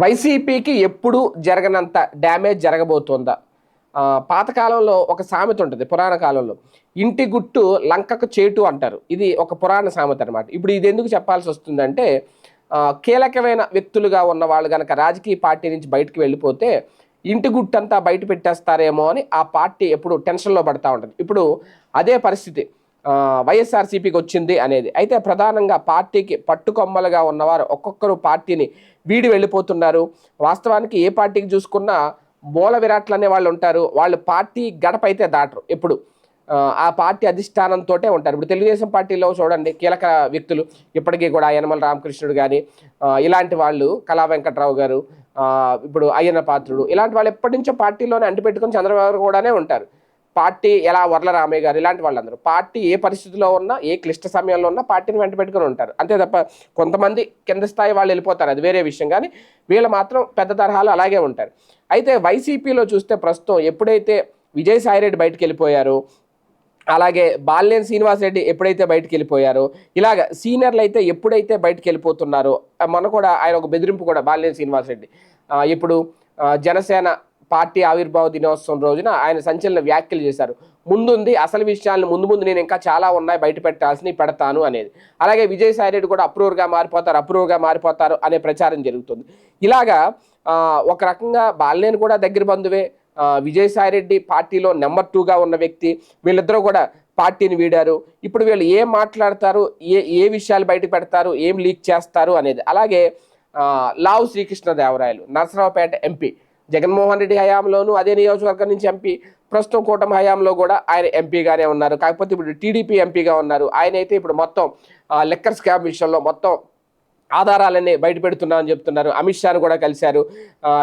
వైసీపీకి ఎప్పుడు జరగనంత డ్యామేజ్ జరగబోతుందా? పాతకాలంలో ఒక సామెత ఉంటుంది పురాణ కాలంలో. ఇంటి గుట్టు లంకకు చేటు అంటారు. ఇది ఒక పురాణ సామెత అనమాట ఇప్పుడు ఇది ఎందుకు చెప్పాల్సి వస్తుందంటే కీలకమైన వ్యక్తులుగా ఉన్న వాళ్ళు కనుక రాజకీయ పార్టీ నుంచి బయటకు వెళ్ళిపోతే ఇంటి గుట్టంతా బయట పెట్టేస్తారేమో అని ఆ పార్టీ ఎప్పుడు టెన్షన్లో పడతా ఉంటుంది. ఇప్పుడు అదే పరిస్థితి. వైఎస్ఆర్సీపీకి వచ్చింది అనేది. అయితే ప్రధానంగా పార్టీకి పట్టుకొమ్మలుగా ఉన్నవారు ఒక్కొక్కరు పార్టీని వీడి వెళ్ళిపోతున్నారు. వాస్తవానికి ఏ పార్టీకి చూసుకున్నా మూల విరాట్లు అనే వాళ్ళు ఉంటారు. వాళ్ళు పార్టీ గడప అయితే దాటరు. ఎప్పుడు ఆ, పార్టీ అధిష్టానంతో ఉంటారు. ఇప్పుడు తెలుగుదేశం పార్టీలో చూడండి కీలక వ్యక్తులు ఇప్పటికీ కూడా యనమల రామకృష్ణుడు కానీ ఇలాంటి వాళ్ళు కళా వెంకట్రావు గారు ఇప్పుడు అయ్యన్న పాత్రుడు ఇలాంటి వాళ్ళు ఎప్పటి నుంచో పార్టీలోనే అంటిపెట్టుకుని చంద్రబాబు కూడానే ఉంటారు. పార్టీ ఎలా వర్ల రామయ్య గారు ఇలాంటి వాళ్ళందరూ. పార్టీ ఏ పరిస్థితిలో ఉన్నా ఏ క్లిష్ట సమయంలో ఉన్నా పార్టీని వెంట పెట్టుకుని ఉంటారు. అంతే తప్ప కొంతమంది కింద స్థాయి వాళ్ళు వెళ్ళిపోతారు. అది వేరే విషయం. కానీ వీళ్ళు మాత్రం పెద్ద తరహాలో అలాగే ఉంటారు. అయితే వైసీపీలో చూస్తే ప్రస్తుతం ఎప్పుడైతే విజయసాయిరెడ్డి బయటకు వెళ్ళిపోయారో అలాగే బాలినేని శ్రీనివాసరెడ్డి ఎప్పుడైతే బయటకు వెళ్ళిపోయారో ఇలాగ సీనియర్లు అయితే ఎప్పుడైతే బయటకు వెళ్ళిపోతున్నారో మన కూడా ఆయన ఒక బెదిరింపు కూడా బాల్యం శ్రీనివాసరెడ్డి. రెడ్డి ఇప్పుడు జనసేన పార్టీ ఆవిర్భావ దినోత్సవం రోజున ఆయన సంచలన వ్యాఖ్యలు చేశారు. ముందుంది అసలు విషయాలను ముందు ముందు నేను ఇంకా చాలా ఉన్నాయి బయట పెట్టాల్సినవి పెడతాను అనేది. అలాగే విజయసాయి రెడ్డి కూడా అప్రూవర్గా మారిపోతారు అప్రూవర్గా మారిపోతారు అనే ప్రచారం జరుగుతుంది. ఇలాగా ఒక రకంగా బాలినేని కూడా దగ్గర బంధువే. విజయసాయి రెడ్డి పార్టీలో నెంబర్ టూగా ఉన్న వ్యక్తి. వీళ్ళిద్దరూ కూడా పార్టీని వీడారు. ఇప్పుడు వీళ్ళు ఏం మాట్లాడతారు ఏ ఏ విషయాలు బయట పెడతారు ఏం లీక్ చేస్తారు అనేది. అలాగే లావు శ్రీకృష్ణదేవరాయలు నరసరావుపేట ఎంపీ. జగన్మోహన్ రెడ్డి హయాంలోను అదే నియోజకవర్గం నుంచి ఎంపీ ప్రస్తుతం కూటమి హయాంలో కూడా ఆయన ఎంపీగానే ఉన్నారు. కాకపోతే ఇప్పుడు టీడీపీ ఎంపీగా ఉన్నారు. ఆయన అయితే ఇప్పుడు మొత్తం లెక్కర్ స్కామ్ విషయంలో మొత్తం ఆధారాలన్నీ బయట అని చెప్తున్నారు. అమిత్ షాను కూడా కలిశారు.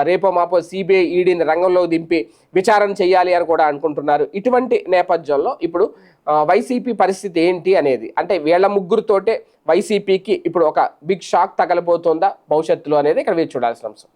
రేపో మాపో సిబిఐ ఈడీని రంగంలోకి దింపి విచారణ చేయాలి అని కూడా అనుకుంటున్నారు. ఇటువంటి నేపథ్యంలో ఇప్పుడు వైసీపీ పరిస్థితి ఏంటి అనేది అంటే వీళ్ళ ముగ్గురుతోటే వైసీపీకి ఇప్పుడు ఒక బిగ్ షాక్ తగలబోతోందా భవిష్యత్తులో అనేది ఇక్కడ వేచి చూడాల్సిన అంశం.